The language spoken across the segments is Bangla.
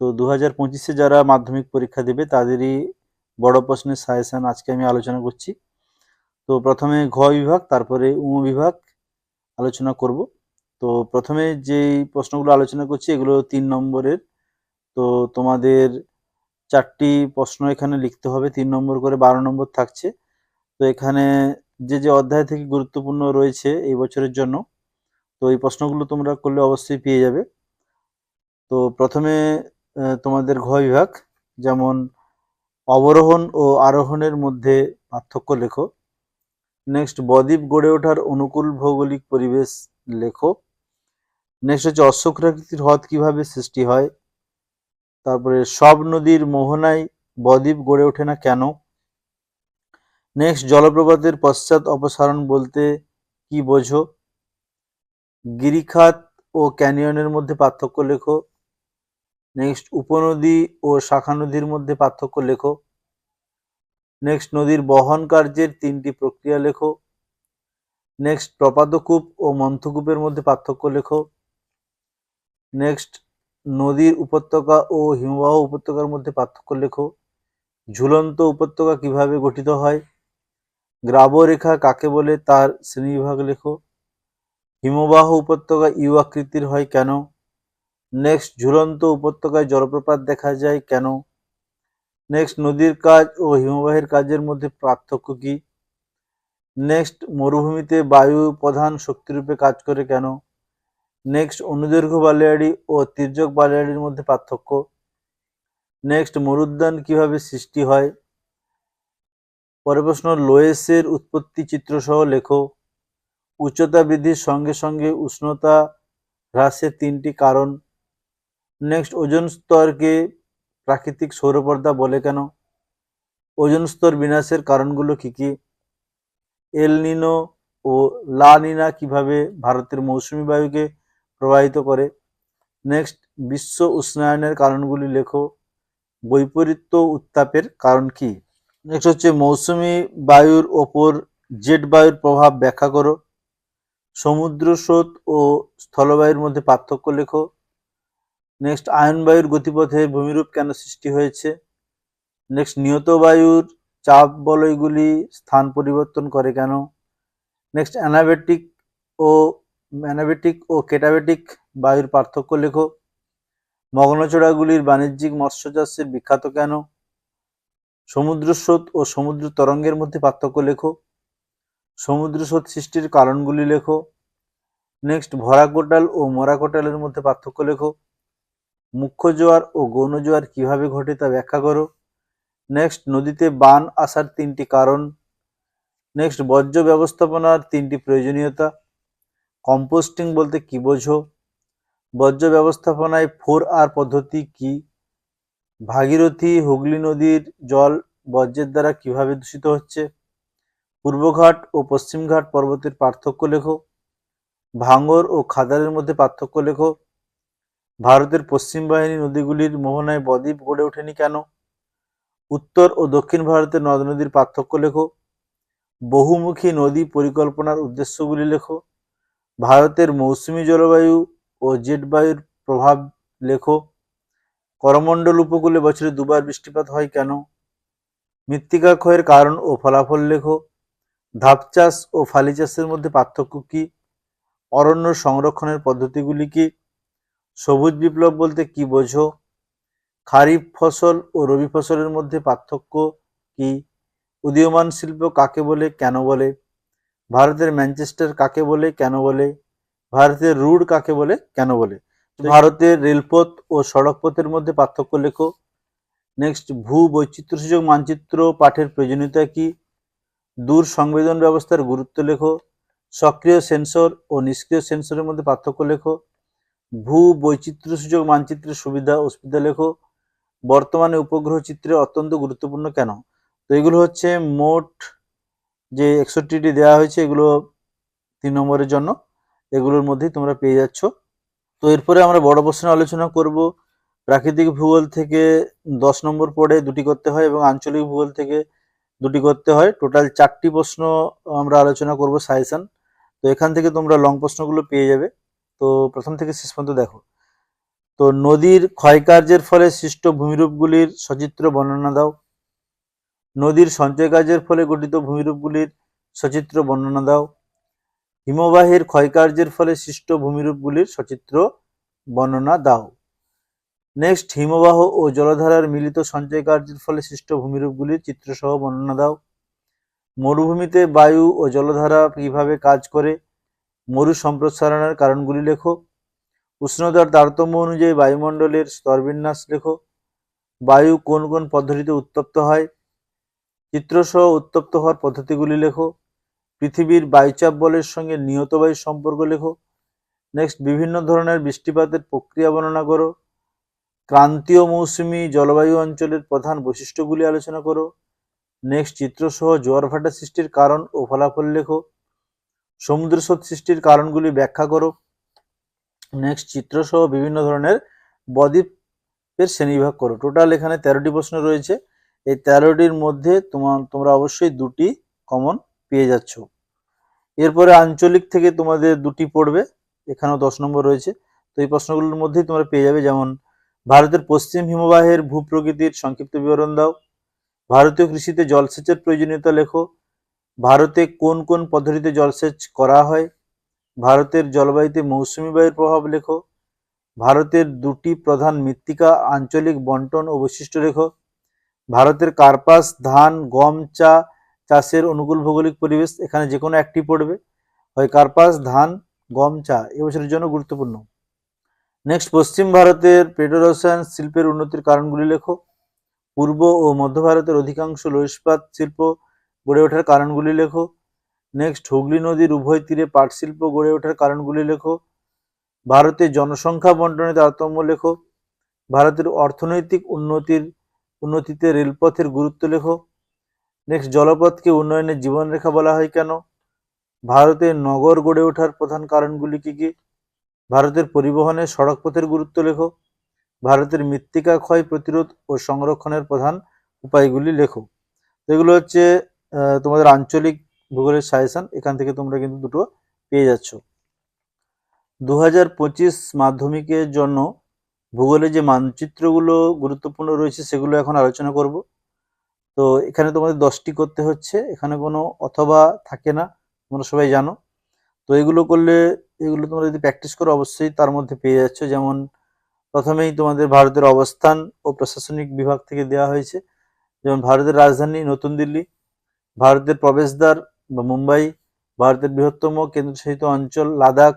তো দু হাজার পঁচিশে যারা মাধ্যমিক পরীক্ষা দেবে, তাদেরই বড় প্রশ্নের সাজেশন আজকে আমি আলোচনা করছি। তো প্রথমে ঘ বিভাগ, তারপরে উম বিভাগ আলোচনা করব। তো প্রথমে যেই প্রশ্নগুলো আলোচনা করছি, এগুলো তিন নম্বরের। তো তোমাদের চারটি প্রশ্ন এখানে লিখতে হবে, তিন নম্বর করে বারো নম্বর থাকছে। তো এখানে যে যে অধ্যায় থেকে গুরুত্বপূর্ণ রয়েছে এই বছরের জন্য, তো এই প্রশ্নগুলো তোমরা করলে অবশ্যই পেয়ে যাবে। তো প্রথমে তোমাদের ঘ বিভাগ, যেমন অবরোহণ ও আরোহণের মধ্যে পার্থক্য লেখো। নেক্সট বদ্বীপ গড়ে ওঠার অনুকূল ভৌগোলিক পরিবেশ লেখো। নেক্সট হচ্ছে অশ্বক্রাকৃতির হ্রদ কীভাবে সৃষ্টি হয়? তারপরে সব নদীর মোহনায় বদ্বীপ গড়ে ওঠে না কেন? নেক্সট জলপ্রপাতের পশ্চাৎ অপসারণ বলতে কি বোঝো? গিরিখাত ও ক্যানিয়নের মধ্যে পার্থক্য লেখো। নেক্সট উপনদী ও শাখা নদীর মধ্যে পার্থক্য লেখো। নেক্সট নদীর বহন কার্যের তিনটি প্রক্রিয়া লেখো। নেক্সট প্রপাদকূপ ও মন্থকূপের মধ্যে পার্থক্য লেখো। নেক্সট নদীর উপত্যকা ও হিমবাহ উপত্যকার মধ্যে পার্থক্য লেখো। ঝুলন্ত উপত্যকা কীভাবে গঠিত হয়? গ্রাবরেখা কাকে বলে? তার শ্রেণীবিভাগ লেখো। হিমবাহ উপত্যকা ইউ আকৃতির হয় কেন? নেক্সট ঝুলন্ত উপত্যকায় জলপ্রপাত দেখা যায়, কেন? নেক্সট নদীর কাজ ও হিমবাহের কাজের মধ্যে পার্থক্য কি? নেক্সট মরুভূমিতে বায়ু প্রধান শক্তিরূপে কাজ করে কেন? নেক্সট অনুদৈর্ঘ্য বালিয়াড়ি ও তির্যক বালিয়াড়ির মধ্যে পার্থক্য? নেক্সট মরুদ্যান কীভাবে সৃষ্টি হয়? পরের প্রশ্ন, লোয়েসের উৎপত্তি চিত্র সহ লেখো। উচ্চতা বৃদ্ধির সঙ্গে সঙ্গে উষ্ণতা হ্রাসের তিনটি কারণ। নেক্সট ওজন স্তরকে প্রাকৃতিক সৌরপর্দা বলে কেন? ওজন স্তর বিনাশের কারণগুলো কি কি? এল নিনো ও লা নিনা কীভাবে ভারতের মৌসুমী বায়ুকে প্রবাহিত করে? নেক্সট বিশ্ব উষ্ণায়নের কারণগুলি লেখো। বৈপরীত্য উত্তাপের কারণ কি? নেক্সট হচ্ছে মৌসুমী বায়ুর ওপর জেট বায়ুর প্রভাব ব্যাখ্যা করো। সমুদ্র স্রোত ও স্থলবায়ুর মধ্যে পার্থক্য লেখো। নেক্সট আয়ন বায়ুর গতিপথে ভূমিরূপ কেন সৃষ্টি হয়েছে? নেক্সট নিয়ত বায়ুর চাপ বলয়গুলি স্থান পরিবর্তন করে কেন? নেক্সট অ্যানাবেটিক ও অ্যানাবেটিক ও কেটাবেটিক বায়ুর পার্থক্য লেখো। মগ্নচড়াগুলির বাণিজ্যিক মৎস্য চাষের বিখ্যাত কেন? সমুদ্র স্রোত ও সমুদ্র তরঙ্গের মধ্যে পার্থক্য লেখো। সমুদ্র স্রোত সৃষ্টির কারণগুলি লেখো। নেক্সট ভরা কোটাল ও মরা কোটালের মধ্যে পার্থক্য লেখো। মুখ্য জোয়ার ও গৌণ জোয়ার কীভাবে ঘটে তা ব্যাখ্যা করো। নেক্সট নদীতে বান আসার তিনটি কারণ। নেক্সট বর্জ্য ব্যবস্থাপনার তিনটি প্রয়োজনীয়তা। কম্পোস্টিং বলতে কি বোঝো? বর্জ্য ব্যবস্থাপনায় ফোর আর পদ্ধতি কি? ভাগীরথী হুগলি নদীর জল বর্জ্যের দ্বারা কীভাবে দূষিত হচ্ছে? পূর্বঘাট ও পশ্চিমঘাট পর্বতের পার্থক্য লেখো। ভাঙর ও খাদারের মধ্যে পার্থক্য লেখো। ভারতের পশ্চিম বাহিনী নদীগুলির মোহনায় বদ্বীপ গড়ে ওঠেনি কেন? উত্তর ও দক্ষিণ ভারতের নদ নদীর পার্থক্য লেখো। বহুমুখী নদী পরিকল্পনার উদ্দেশ্যগুলি লেখো। ভারতের মৌসুমী জলবায়ু ও জেট বায়ুর প্রভাব লেখো। করমণ্ডল উপকূলে বছরে দুবার বৃষ্টিপাত হয় কেন? মৃত্তিকা ক্ষয়ের কারণ ও ফলাফল লেখো। ধাপ চাষ ও ফালি চাষের মধ্যে পার্থক্য কি? অরণ্য সংরক্ষণের পদ্ধতিগুলি কি? সবুজ বিপ্লব বলতে কি বোঝো? খারিফ ফসল ও রবি ফসলের মধ্যে পার্থক্য কি? উদীয়মান শিল্প কাকে বলে কেন বলে? ভারতের ম্যানচেস্টার কাকে বলে কেন বলে? ভারতের রুড কাকে বলে কেন বলে? ভারতের রেলপথ ও সড়কপথের মধ্যে পার্থক্য লেখো। নেক্সট ভূ বৈচিত্র্য সূচক মানচিত্র পাঠের প্রয়োজনীয়তা কি? দূর সংবেদন ব্যবস্থার গুরুত্ব লেখো। সক্রিয় সেন্সর ও নিষ্ক্রিয় সেন্সরের মধ্যে পার্থক্য লেখো। ভূ সূচক মানচিত্রের সুবিধা অসুবিধা লেখো বর্তমানে উপগ্রহ চিত্রে অত্যন্ত গুরুত্বপূর্ণ কেন? তো এগুলো হচ্ছে মোট যে একষট্টিটি দেওয়া হয়েছে, এগুলো তিন নম্বরের জন্য। এগুলোর মধ্যেই তোমরা পেয়ে যাচ্ছ। তো এরপরে আমরা বড় প্রশ্ন আলোচনা করব। প্রাকৃতিক ভূগোল থেকে দশ নম্বর পড়ে দুটি করতে হয় এবং আঞ্চলিক ভূগোল থেকে দুটি করতে হয়। টোটাল চারটি প্রশ্ন আমরা আলোচনা করব সাজেশন। তো এখান থেকে তোমরা লং প্রশ্নগুলো পেয়ে যাবে। তো প্রথম থেকে শেষ পর্যন্ত দেখো। তো নদীর ক্ষয়কার্যের ফলে সৃষ্ট ভূমিরূপগুলির সচিত্র বর্ণনা দাও। নদীর সঞ্চয় কার্যের ফলে গঠিত ভূমিরূপগুলির সচিত্র বর্ণনা দাও। হিমবাহের ক্ষয়কার্যের ফলে সৃষ্ট ভূমিরূপগুলির সচিত্র বর্ণনা দাও। নেক্সট, হিমবাহ ও জলধারার মিলিত সঞ্চয় কার্যের ফলে সৃষ্ট ভূমিরূপগুলির চিত্রসহ বর্ণনা দাও। মরুভূমিতে বায়ু ও জলধারা কীভাবে কাজ করে? মরু সম্প্রসারণের কারণগুলি লেখো। উষ্ণতার তারতম্য অনুযায়ী বায়ুমণ্ডলের স্তরবিন্যাস লেখো। বায়ু কোন কোন পদ্ধতিতে উত্তপ্ত হয়? চিত্রসহ উত্তপ্ত হওয়ার পদ্ধতিগুলি লেখো। পৃথিবীর বায়ুচাপ বলের সঙ্গে নিয়ত বায়ুর সম্পর্ক লেখো। নেক্সট বিভিন্ন ধরনের বৃষ্টিপাতের প্রক্রিয়া বর্ণনা করো। ক্রান্তীয় মৌসুমি জলবায়ু অঞ্চলের প্রধান বৈশিষ্ট্যগুলি আলোচনা করো। নেক্সট চিত্রসহ জোয়ার ভাটা সৃষ্টির কারণ ও ফলাফল লেখো। সমুদ্র স্রোত সৃষ্টির কারণগুলি ব্যাখ্যা করো। নেক্সট চিত্রসহ বিভিন্ন ধরনের বদ্বীপের শ্রেণীবিভাগ করো। টোটাল এখানে তেরোটি প্রশ্ন রয়েছে। এই তেরোটির মধ্যে তোমার তোমরা অবশ্যই দুটি কমন পেয়ে যাচ্ছ। এরপরে আঞ্চলিক থেকে তোমাদের দুটি পড়বে। এখানেও দশ নম্বর রয়েছে। তো এই প্রশ্নগুলোর মধ্যেই তোমরা পেয়ে যাবে। যেমন, ভারতের পশ্চিম হিমবাহের ভূপ্রকৃতির সংক্ষিপ্ত বিবরণ দাও। ভারতীয় কৃষিতে জলসেচের প্রয়োজনীয়তা লেখো। ভারতে কোন কোন পদ্ধতিতে জলসেচ করা হয়? ভারতের জলবায়ুতে মৌসুমী বায়ুর প্রভাব লেখো। ভারতের দুটি প্রধান মৃত্তিকা আঞ্চলিক বন্টন ও বৈশিষ্ট্য লেখো। ভারতের কার্পাস, ধান, গম, চা চাষের অনুকূল ভৌগোলিক পরিবেশ এখানে যে কোনো একটি পড়বে। হয় কার্পাস, ধান, গম, চা এবছরের জন্য গুরুত্বপূর্ণ। নেক্সট, পশ্চিম ভারতের পেট্রোরসায়ন শিল্পের উন্নতির কারণগুলি লেখো। পূর্ব ও মধ্য ভারতের অধিকাংশ লৌহ ইস্পাত শিল্প গড়ে ওঠার কারণগুলি লেখো। নেক্সট হুগলি নদীর উভয় তীরে পাট শিল্প গড়ে ওঠার কারণগুলি লেখো। ভারতের জনসংখ্যা বন্টনে তারতম্য লেখো। ভারতের অর্থনৈতিক উন্নতির, উন্নতিতে রেলপথের গুরুত্ব লেখো। নেক্সট জলপথকে উন্নয়নের জীবনরেখা বলা হয় কেন? ভারতের নগর গড়ে ওঠার প্রধান কারণগুলি কি কি? ভারতের পরিবহনে সড়কপথের গুরুত্ব লেখো। ভারতের মৃত্তিকা ক্ষয় প্রতিরোধ ও সংরক্ষণের প্রধান উপায়গুলি লেখো। এগুলো হচ্ছে তোমাদের আঞ্চলিক ভূগোলের সাজেশান এখান থেকে তোমরা কিন্তু দুটো পেয়ে যাচ্ছ। দু হাজার পঁচিশ মাধ্যমিকের জন্য ভূগোলে যে মানচিত্রগুলো গুরুত্বপূর্ণ রয়েছে, সেগুলো এখন আলোচনা করব। তো এখানে তোমাদের দশটি করতে হচ্ছে। এখানে কোনো অথবা থাকে না, তোমরা সবাই জানো। তো এগুলো করলে, এগুলো তোমরা যদি প্র্যাকটিস করো, অবশ্যই তার মধ্যে পেয়ে যাচ্ছ। যেমন প্রথমেই তোমাদের ভারতের অবস্থান ও প্রশাসনিক বিভাগ থেকে দেওয়া হয়েছে। যেমন ভারতের রাজধানী নতুন দিল্লি। ভারতের প্রবেশদ্বার বা মুম্বাই, ভারতের বৃহত্তম কেন্দ্রশাসিত অঞ্চল লাদাখ,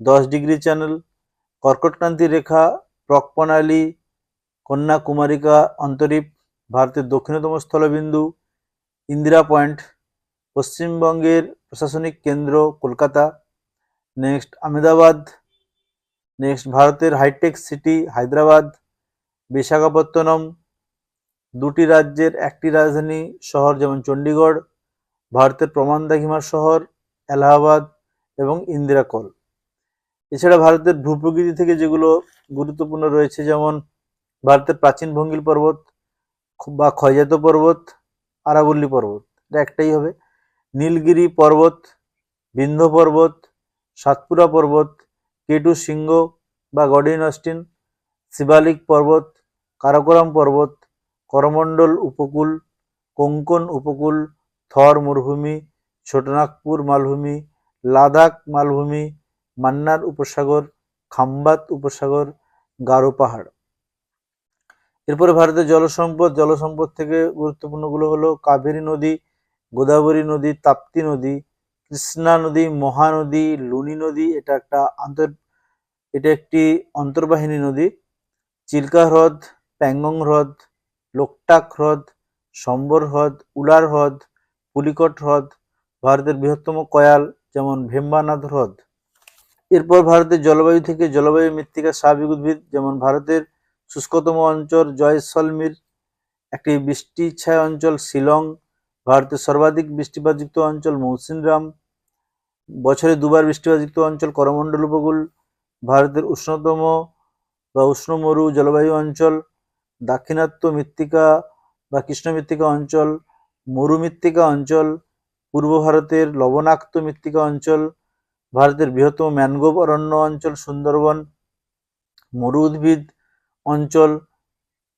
দশ ডিগ্রি চ্যানেল, কর্কটক্রান্তি রেখা প্রকপ্রণালী কন্যাকুমারিকা, অন্তরীপ, ভারতের দক্ষিণতম স্থলবিন্দু, ইন্দিরা পয়েন্ট, পশ্চিমবঙ্গের প্রশাসনিক কেন্দ্র কলকাতা, নেক্সট আহমেদাবাদ, নেক্সট ভারতের হাইটেক সিটি হায়দ্রাবাদ, বিশাখাপত্তনম দুটি রাজ্যের একটি রাজধানী শহর যেমন চণ্ডীগড়, ভারতের প্রমাণদাঘিমার শহর, এলাহাবাদ এবং ইন্দিরাকল। এছাড়া ভারতের ভূপ্রকৃতি থেকে যেগুলো গুরুত্বপূর্ণ রয়েছে, যেমন ভারতের প্রাচীন ভঙ্গিল পর্বত বা ক্ষয়জাত পর্বত, আরাবল্লী পর্বত, এটা একটাই হবে। নীলগিরি পর্বত, বিন্ধ্য পর্বত, সাতপুরা পর্বত, কেটু সিংহ বা গডিন অস্টিন, শিবালিক পর্বত, কারাকোরাম পর্বত করমণ্ডল উপকূল, কোঙ্কন উপকূল, থর মরুভূমি, ছোটনাগপুর মালভূমি, লাদাখ মালভূমি, মান্নার উপসাগর, খাম্বাত উপসাগর, গারো পাহাড়। এরপরে ভারতের জলসম্পদ জলসম্পদ থেকে গুরুত্বপূর্ণগুলো হলো কাবেরী নদী, গোদাবরী নদী, তাপ্তি নদী, কৃষ্ণা নদী, মহানদী, লুনি নদী, এটা একটা আন্তর, এটা একটি অন্তর্বাহিনী নদী চিল্কা হ্রদ প্যাংগং হ্রদ লোকটাক হ্রদ সম্বর হ্রদ উলার হ্রদ পুলিকট হ্রদ ভারতের বৃহত্তম কয়াল, যেমন ভেম্বানাথ হ্রদ এরপর ভারতের জলবায়ু থেকে জলবায়ু মৃত্তিকা স্বাভাবিক উদ্ভিদ, যেমন ভারতের শুষ্কতম অঞ্চল জয়সলমীর, একটি বৃষ্টি ছায়া অঞ্চল শিলং, ভারতের সর্বাধিক বৃষ্টিপাতযুক্ত অঞ্চল মৌসিনরাম, বছরে দুবার বৃষ্টিপাতযুক্ত অঞ্চল করমণ্ডল উপকূল, ভারতের উষ্ণতম বা উষ্ণ মরু জলবায়ু অঞ্চল দাক্ষিণাত্য মৃত্তিকা বা কৃষ্ণ মৃত্তিকা অঞ্চল মরুমৃত্তিকা অঞ্চল, পূর্ব ভারতের লবণাক্ত মৃত্তিকা অঞ্চল, ভারতের বৃহত্তম ম্যানগ্রোভ অরণ্য অঞ্চল সুন্দরবন, মরু উদ্ভিদ অঞ্চল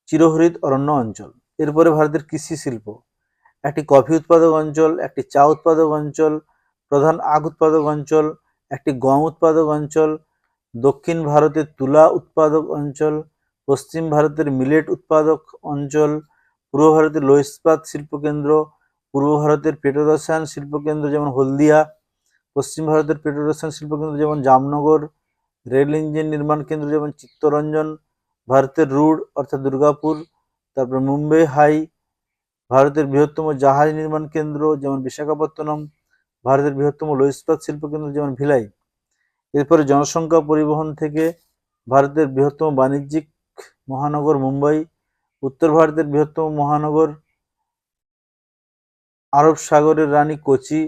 চিরহরিত অরণ্য অঞ্চল। এরপরে ভারতের কৃষি শিল্প। একটি কফি উৎপাদক অঞ্চল, একটি চা উৎপাদক অঞ্চল, প্রধান আখ উৎপাদক অঞ্চল, একটি গম উৎপাদক অঞ্চল, দক্ষিণ ভারতের তুলা উৎপাদক অঞ্চল পশ্চিম ভারতের মিলেট উৎপাদক অঞ্চল, পূর্ব ভারতের লৌহ ইস্পাত শিল্পকেন্দ্র, পূর্ব ভারতের পেট্রোরসায়ন শিল্পকেন্দ্র যেমন হলদিয়া, পশ্চিম ভারতের পেট্রোরসায়ন শিল্পকেন্দ্র যেমন জামনগর, রেল ইঞ্জিন নির্মাণ কেন্দ্র যেমন চিত্তরঞ্জন, ভারতের রুড অর্থাৎ দুর্গাপুর, তারপর মুম্বাই হাই, ভারতের বৃহত্তম জাহাজ নির্মাণ কেন্দ্র যেমন বিশাখাপত্তনম, ভারতের বৃহত্তম লৌহ ইস্পাত শিল্পকেন্দ্র যেমন ভিলাই। এরপরে জনসংখ্যা পরিবহন থেকে ভারতের বৃহত্তম বাণিজ্যিক মহানগর মুম্বাই, উত্তর ভারতের বৃহত্তম মহানগর আরব সাগরের রানী কোচি,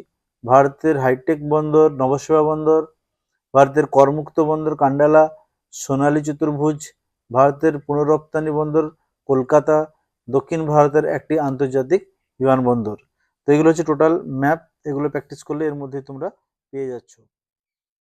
ভারতের হাইটেক বন্দর, নবসেবা বন্দর, ভারতের করমুক্ত বন্দর কান্ডালা, সোনালী চতুর্ভুজ, ভারতের পুনরপ্তানি বন্দর কলকাতা, দক্ষিণ ভারতের একটি আন্তর্জাতিক বিমানবন্দর। তো এগুলো হচ্ছে টোটাল ম্যাপ এগুলো প্র্যাকটিস করলে এর মধ্যে তোমরা পেয়ে যাচ্ছ।